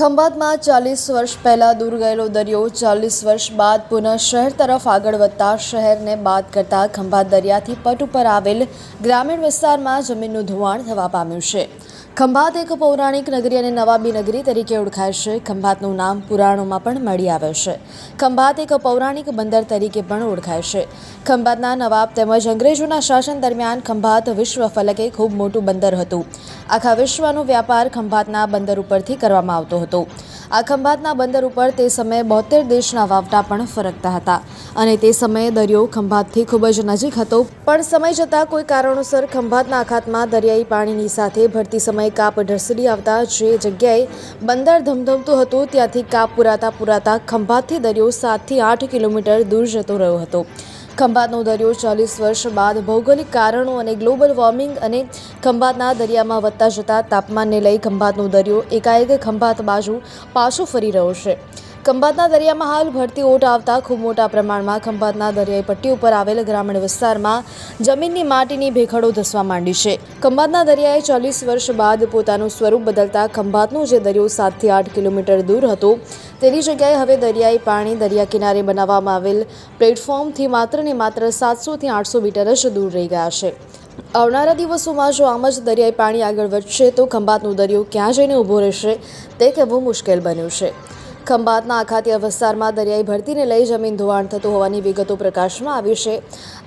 ખંભાતમાં ચાલીસ વર્ષ પહેલાં દૂર ગયેલો દરિયો ચાલીસ વર્ષ બાદ પુનઃ શહેર તરફ આગળ વધતા શહેરને બાદ કરતા ખંભાત દરિયાથી પટ ઉપર આવેલ ગ્રામીણ વિસ્તારમાં જમીનનું ધોવાણ થવા પામ્યું છે. ખંભાત એક પૌરાણિક નગરી અને નવાબી નગરી તરીકે ઓળખાય છે. ખંભાતનું નામ પુરાણોમાં પણ મળી આવે છે. ખંભાત એક પૌરાણિક બંદર તરીકે પણ ઓળખાય છે. ખંભાતના નવાબ તેમજ અંગ્રેજોના શાસન દરમિયાન ખંભાત વિશ્વ ફલકે ખૂબ મોટું બંદર હતું. આખા વિશ્વનો વ્યાપાર ખંભાતના બંદર ઉપરથી કરવામાં આવતો હતો. આ ખંભાતના બંદર ઉપર તે સમયે બોતેર દેશના વાવટા પણ ફરકતા હતા. અને તે સમયે દરિયો ખંભાતથી ખૂબ જ નજીક હતો. પણ સમય જતાં કોઈ કારણોસર ખંભાતના અખાતમાં દરિયાઈ પાણીની સાથે ભરતી સમયે કાપ ઢસડી આવતા જે જગ્યાએ બંદર ધમધમતું હતું, ત્યાંથી કાપ પુરાતા પુરાતા ખંભાતથી દરિયો સાતથી આઠ કિલોમીટર દૂર જતો રહ્યો હતો. ખંભાતનો દરિયો ચાલીસ વર્ષ બાદ ભૌગોલિક કારણો અને ગ્લોબલ વોર્મિંગ અને ખંભાતના દરિયામાં વધતા જતા તાપમાનને લઈ ખંભાતનો દરિયો એકાએક ખંભાત બાજુ પાછો ફરી રહ્યો છે. ખંભાતના દરિયામાં હાલ ભરતી ઓટ આવતા ખૂબ મોટા પ્રમાણમાં ખંભાતના દરિયાઈ પટ્ટી ઉપર આવેલ ગ્રામીણ વિસ્તારમાં જમીનની માટીની ભેખડો ધસવા માંડી છે. ખંભાતના દરિયાએ ચાલીસ વર્ષ બાદ પોતાનું સ્વરૂપ બદલતા ખંભાતનો જે દરિયો સાતથી આઠ કિલોમીટર દૂર હતો, તેની જગ્યાએ હવે દરિયાઈ પાણી દરિયા કિનારે બનાવવામાં આવેલ પ્લેટફોર્મથી માત્ર ને માત્ર સાતસોથી આઠસો મીટર જ દૂર રહી ગયા છે. આવનારા દિવસોમાં જો આમ જ દરિયાઈ પાણી આગળ વધશે, તો ખંભાતનો દરિયો ક્યાં જઈને ઊભો રહેશે, તે કહેવું મુશ્કેલ બન્યું છે. ખંભાતના આખાતીય વિસ્તારમાં દરિયાઈ ભરતીને લઈ જમીન ધોવાણ થતું હોવાની વિગતો પ્રકાશમાં આવી છે.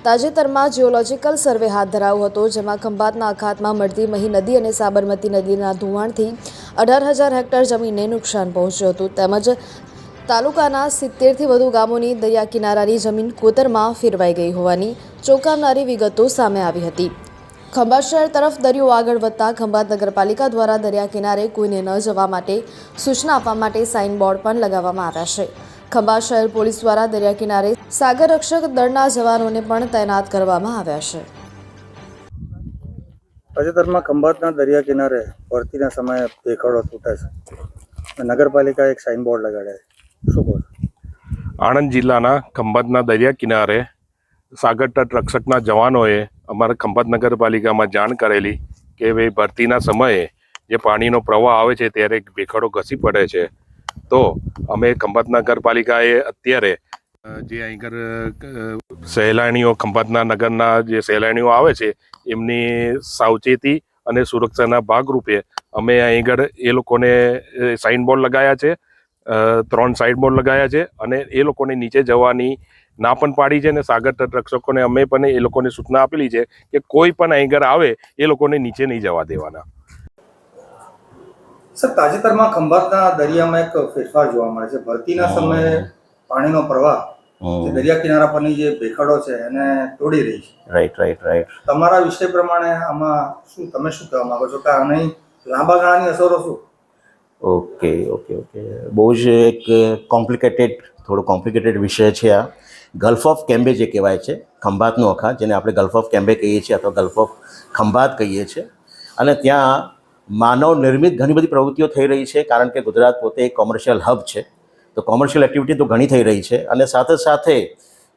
તાજેતરમાં જીઓલોજીકલ સર્વે હાથ ધરાયો હતો, જેમાં ખંભાતના અખાતમાં મળતી મહી નદી અને સાબરમતી નદીના ધોવાણથી અઢાર હજાર હેક્ટર જમીનને નુકસાન પહોંચ્યું હતું. તેમજ તાલુકાના સિત્તેરથી વધુ ગામોની દરિયા કિનારાની જમીન કોતરમાં ફેરવાઈ ગઈ હોવાની ચોંકાવનારી વિગતો સામે આવી હતી. ખંભાત શહેર તરફ દરિયો આગળ વધતા ખંભાત નગરપાલિકા દ્વારા દરિયા કિનારે કોઈને ન જવા માટે સૂચના આપવા માટે સાઇન બોર્ડ પણ લગાવવામાં આવ્યા છે. ખંભાત શહેર પોલીસ દ્વારા દરિયા કિનારે સાગર રક્ષક દળના જવાનોને પણ તૈનાત કરવામાં આવ્યા છે. તાજેતરમાં ખંભાતના દરિયા કિનારે ભરતીના સમયે ભેખડો તૂટે છે. નગરપાલિકા નગરપાલિકાએ એક સાઇનબોર્ડ લગાડે છે. શું આણંદ જિલ્લાના ખંભાતના દરિયા કિનારે સાગર તટ રક્ષકના જવાનોએ અમારા ખંભાત નગરપાલિકામાં જાણ કરેલી કે ભાઈ ભરતીના સમયે જે પાણીનો પ્રવાહ આવે છે ત્યારે ભેખડો ઘસી પડે છે. તો અમે ખંભાત નગરપાલિકાએ અત્યારે જે અહીં સહેલાણીઓ, ખંભાતના નગરના જે સહેલાણીઓ આવે છે, એમની સાવચેતી અને સુરક્ષાના ભાગરૂપે અમે અહીં આગળ એ લોકોને સાઇન બોર્ડ લગાયા છે ત્રણ સાઇડ બોર્ડ લગાયા છે અને એ લોકોને નીચે જવાની ના પણ પાડી છે અને સાગર તટરક્ષકોને અમે પણ એ લોકોને સૂચના આપેલી છે કે કોઈ પણ એંગર આવે એ લોકોને નીચે નહીં જવા દેવાના. સર તાજેતરમાં ખંભાતના દરિયામાં એક ફેરફાર જોવા મળે છે. ભરતીના સમયે પાણીનો પ્રવાહ દરિયા કિનારા પરની જે ભેખડો છે એને તોડી રહી છે. રાઈટ રાઈટ રાઈટ તમારા વિષય પ્રમાણે આમાં શું તમે શું કહેવા માંગો છો? કે આની લાંબા ગાળાની અસરો શું? Okay okay okay. બહુ જ એક કોમ્પ્લિકેટેડ, થોડો કોમ્પ્લિકેટેડ વિષય છે આ. ગલ્ફ ઓફ કેમ્બે જે કહેવાય છે, ખંભાતનો અખાત, જેને આપણે ગલ્ફ ઓફ કેમ્બે કહીએ છીએ અથવા ગલ્ફ ઓફ ખંભાત કહીએ છીએ. અને ત્યાં માનવ નિર્મિત ઘણી બધી પ્રવૃત્તિઓ થઈ રહી છે, કારણ કે ગુજરાત પોતે એક કોમર્શિયલ હબ છે. તો કોમર્શિયલ એક્ટિવિટી તો ઘણી થઈ રહી છે અને સાથે સાથે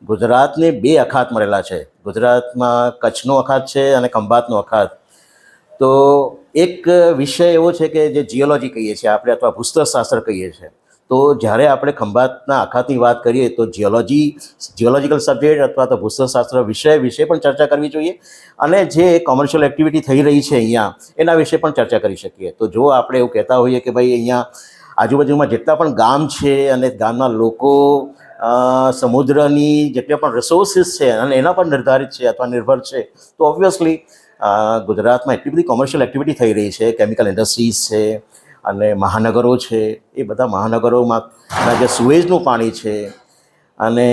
ગુજરાતને બે અખાત મળેલા છે. ગુજરાતમાં કચ્છનો અખાત છે અને ખંભાતનો અખાત. તો એક વિષય એવો છે કે જે જીઓલોજી કહીએ છીએ આપણે અથવા ભૂસ્તરશાસ્ત્ર કહીએ છીએ. તો જ્યારે આપણે ખંભાતના આખાથી વાત કરીએ તો જીઓલોજી જીઓલોજીકલ સબ્જેક્ટ અથવા તો ભૂસ્તરશાસ્ત્ર વિષય વિશે પણ ચર્ચા કરવી જોઈએ. અને જે કોમર્શિયલ એક્ટિવિટી થઈ રહી છે અહીંયા, એના વિશે પણ ચર્ચા કરી શકીએ. તો જો આપણે એવું કહેતા હોઈએ કે ભાઈ અહીંયા આજુબાજુમાં જેટલા પણ ગામ છે અને ગામના લોકો સમુદ્રની જેટલા પણ રિસોર્સિસ છે અને એના પર નિર્ધારિત છે અથવા નિર્ભર છે, તો ઓબ્વિયસલી ગુજરાતમાં એટલી બધી કોમર્શિયલ એક્ટિવિટી થઈ રહી છે કેમિકલ ઇન્ડસ્ટ્રીઝ છે અને મહાનગરો છે, એ બધા મહાનગરોમાં જે સુએજનું પાણી છે અને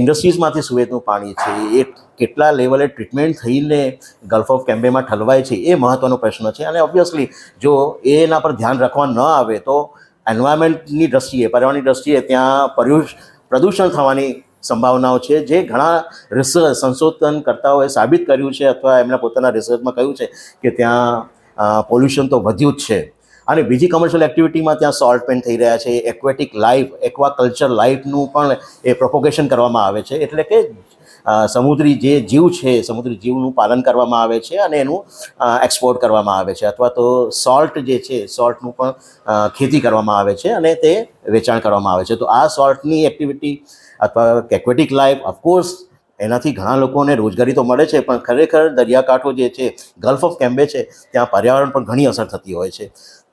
ઇન્ડસ્ટ્રીઝમાંથી સુએજનું પાણી છે, એ કેટલા લેવલે ટ્રીટમેન્ટ થઈને ગલ્ફ ઓફ કેમ્બેમાં ઠલવાય છે, એ મહત્ત્વનો પ્રશ્ન છે. અને ઓબ્વિયસલી જો એના પર ધ્યાન રાખવા ન આવે તો એન્વાયરમેન્ટની દ્રષ્ટિએ, પર્યાવરણની દ્રષ્ટિએ ત્યાં પ્રદૂષણ થવાની સંભાવનાઓ છે. જે ઘણા રિસર્ચ સંશોધનકર્તાઓએ સાબિત કર્યું છે અથવા એમના પોતાના રિસર્ચમાં કહ્યું છે કે ત્યાં પોલ્યુશન તો વધ્યું જ છે. અને બીજી કમર્શિયલ એક્ટિવિટીમાં ત્યાં સોલ્ટ પેન થઈ રહ્યા છે. એક્વેટિક લાઈફ એક્વાકલ્ચર લાઈફનું પણ એ પ્રોપોગેશન કરવામાં આવે છે. એટલે કે સમુદ્રી જે જીવ છે, સમુદ્રી જીવનું પાલન કરવામાં આવે છે અને એનું એક્સપોર્ટ કરવામાં આવે છે. અથવા તો સોલ્ટ જે છે સોલ્ટનું પણ ખેતી કરવામાં આવે છે અને તે વેચાણ કરવામાં આવે છે. તો આ સોલ્ટની એક્ટિવિટી અથવા એક્વેટિક લાઈફ ઓફકોર્સ એનાથી ઘણા લોકોને રોજગારી તો મળે છે, પણ ખરેખર દરિયાકાંઠો જે છે ગલ્ફ ઓફ કેમ્બે છે, ત્યાં પર્યાવરણ પર ઘણી અસર થતી હોય છે.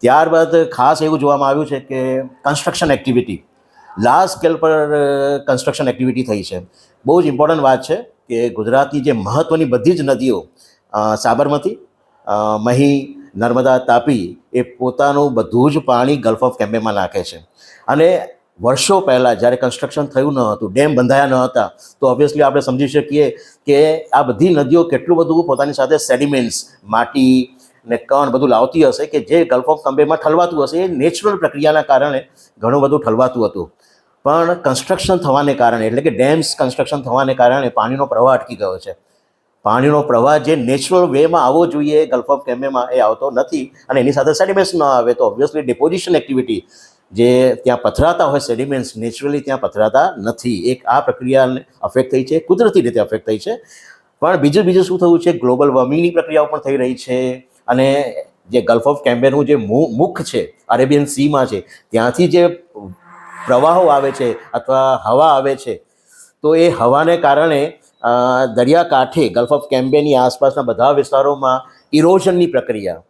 ત્યારબાદ ખાસ એવું જોવામાં આવ્યું છે કે કન્સ્ટ્રક્શન એક્ટિવિટી લાર્જ સ્કેલ પર કન્સ્ટ્રક્શન એક્ટિવિટી થઈ છે. બહુ જ ઇમ્પોર્ટન્ટ વાત છે કે ગુજરાતની જે મહત્ત્વની બધી જ નદીઓ સાબરમતી મહી, નર્મદા, તાપી, એ પોતાનું બધું જ પાણી ગલ્ફ ઓફ કેમ્બેમાં નાખે છે. અને વર્ષો પહેલાં જ્યારે કન્સ્ટ્રક્શન થયું ન હતું, ડેમ બંધાયા ન હતા, તો ઓબ્વિયસલી આપણે સમજી શકીએ કે આ બધી નદીઓ કેટલું બધું પોતાની સાથે સેડિમેન્ટ્સ માટી ને કણ બધું લાવતી હશે કે જે ગલ્ફ ઓફ કંબેમાં ઠલવાતું હશે, એ નેચરલ પ્રક્રિયાના કારણે ઘણું બધું ઠલવાતું હતું. પણ કન્સ્ટ્રક્શન થવાને કારણે, એટલે કે ડેમ્સ કન્સ્ટ્રક્શન થવાને કારણે પાણીનો પ્રવાહ અટકી ગયો છે. પાણીનો પ્રવાહ જે નેચરલ વેમાં આવવો જોઈએ ગલ્ફ ઓફ કેમ્બેમાં એ આવતો નથી અને એની સાથે સેડિમેન્ટ્સ ન આવે, તો ઓબ્વિયસલી ડિપોઝિશન એક્ટિવિટી જે ત્યાં પથરાતા હોય સેડિમેન્ટ્સ નેચરલી ત્યાં પથરાતા નથી. એક આ પ્રક્રિયાને અફેક્ટ થઈ છે, કુદરતી રીતે અફેક્ટ થઈ છે. પણ બીજું બીજું શું થયું છે? ગ્લોબલ વોર્મિંગની પ્રક્રિયાઓ પણ થઈ રહી છે અને જે ગલ્ફ ઓફ કેમ્બેનું જે મુખ છે અરેબિયન સીમાં છે, ત્યાંથી જે પ્રવાહો આવે છે અથવા હવા આવે છે. તો એ હવાને કારણે દરિયાકાંઠે ગલ્ફ ઓફ કેમ્બેની આસપાસના બધા વિસ્તારોમાં ઇરોઝનની પ્રક્રિયા,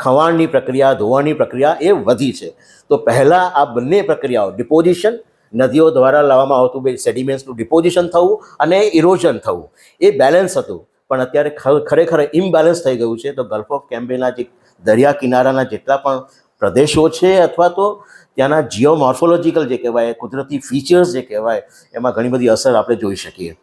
ખવાણની પ્રક્રિયા, ધોવાણની પ્રક્રિયા એ વધી છે. તો પહેલાં આ બંને પ્રક્રિયાઓ ડિપોઝિશન નદીઓ દ્વારા લાવવામાં આવતું બે સેડિમેન્ટ્સનું ડિપોઝિશન થવું અને ઇરોઝન થવું, એ બેલેન્સ હતું. પણ અત્યારે ખરેખર ઇમ્બેલેન્સ થઈ ગયું છે. તો ગલ્ફ ઓફ કેમ્બેના જે દરિયા કિનારાના જેટલા પણ પ્રદેશો છે અથવા તો ત્યાંના જીઓમોર્ફોલોજીકલ જે કહેવાય, કુદરતી ફીચર્સ જે કહેવાય, એમાં ઘણી બધી અસર આપણે જોઈ શકીએ.